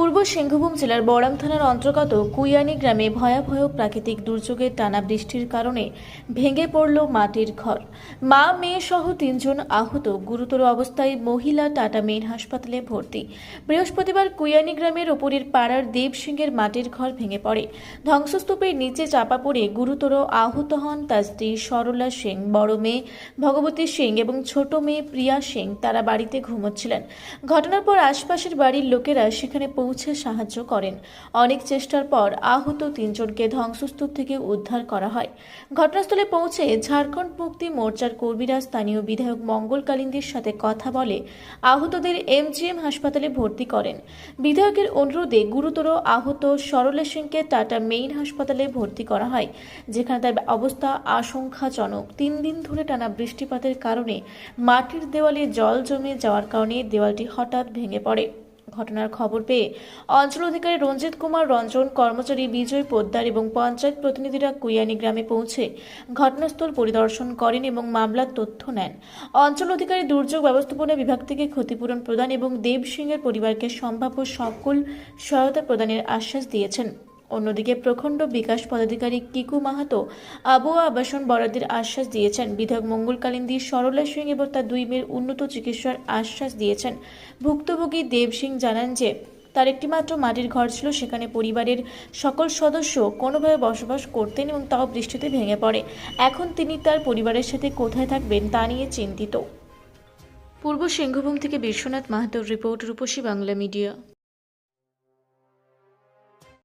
পূর্ব সিংহভূম জেলার বড়াম থানার অন্তর্গত কুইয়ানি গ্রামে ভয়াবহ প্রাকৃতিক দুর্যোগের টানা বৃষ্টির কারণে ভেঙে পড়ল মাটির ঘর। মা, মেয়ে সহ তিনজন আহত। গুরুতর অবস্থায় মহিলা টাটা মেইন হাসপাতালে ভর্তি। বৃহস্পতিবার কুইয়ানি গ্রামের ওপরের পাড়ার দেব সিংয়ের মাটির ঘর ভেঙে পড়ে। ধ্বংসস্তূপের নিচে চাপা পড়ে গুরুতর আহত হন তার স্ত্রী সরলা সিং, বড় মেয়ে ভগবতী সিং এবং ছোট মেয়ে প্রিয়া সিং। তারা বাড়িতে ঘুমোচ্ছিলেন। ঘটনার পর আশপাশের বাড়ির লোকেরা সেখানে পৌঁছে সাহায্য করেন। অনেক চেষ্টার পর আহত তিনজনকে ধ্বংসস্তূপ থেকে উদ্ধার করা হয়। ঘটনাস্থলে পৌঁছে ঝাড়খণ্ড মুক্তি মোর্চার কর্মীরা স্থানীয় বিধায়ক মঙ্গল কালিন্দির সাথে কথা বলে আহতদের এমজিএম হাসপাতালে ভর্তি করেন। বিধায়কের অনুরোধে গুরুতর আহত সরলা সিংকে টাটা মেইন হাসপাতালে ভর্তি করা হয়, যেখানে তার অবস্থা আশঙ্কাজনক। তিন দিন ধরে টানা বৃষ্টিপাতের কারণে মাটির দেওয়ালে জল জমে যাওয়ার কারণে দেওয়ালটি হঠাৎ ভেঙে পড়ে। ঘটনার খবর পেয়ে অঞ্চল অধিকারী রঞ্জিত কুমার, রঞ্জন, কর্মচারী বিজয় পোদ্দার এবং পঞ্চায়েত প্রতিনিধিরা কুইয়ানি গ্রামে পৌঁছে ঘটনাস্থল পরিদর্শন করেন এবং মামলার তথ্য নেন। অঞ্চল অধিকারী দুর্যোগ ব্যবস্থাপনা বিভাগ থেকে ক্ষতিপূরণ প্রদান এবং দেব সিংয়ের পরিবারকে সম্ভাব্য সকল সহায়তা প্রদানের আশ্বাস দিয়েছেন। অন্যদিকে প্রখণ্ড বিকাশ পদাধিকারী কিকু মাহাতো আবহাওয়া আবাসন বরাদ্দের আশ্বাস দিয়েছেন। বিধায়ক মঙ্গল কালিন্দি, সরলা সিং এবং তার দুই মেয়ের উন্নত চিকিৎসার আশ্বাস দিয়েছেন। ভুক্তভোগী দেব সিং জানান যে, তার একটিমাত্র মাটির ঘর ছিল, সেখানে পরিবারের সকল সদস্য কোনোভাবে বসবাস করতেন এবং তাও বৃষ্টিতে ভেঙে পড়ে। এখন তিনি তার পরিবারের সাথে কোথায় থাকবেন তা নিয়ে চিন্তিত। পূর্ব সিংহভূম থেকে বিশ্বনাথ মাহাতোর রিপোর্ট রূপসী বাংলা মিডিয়া।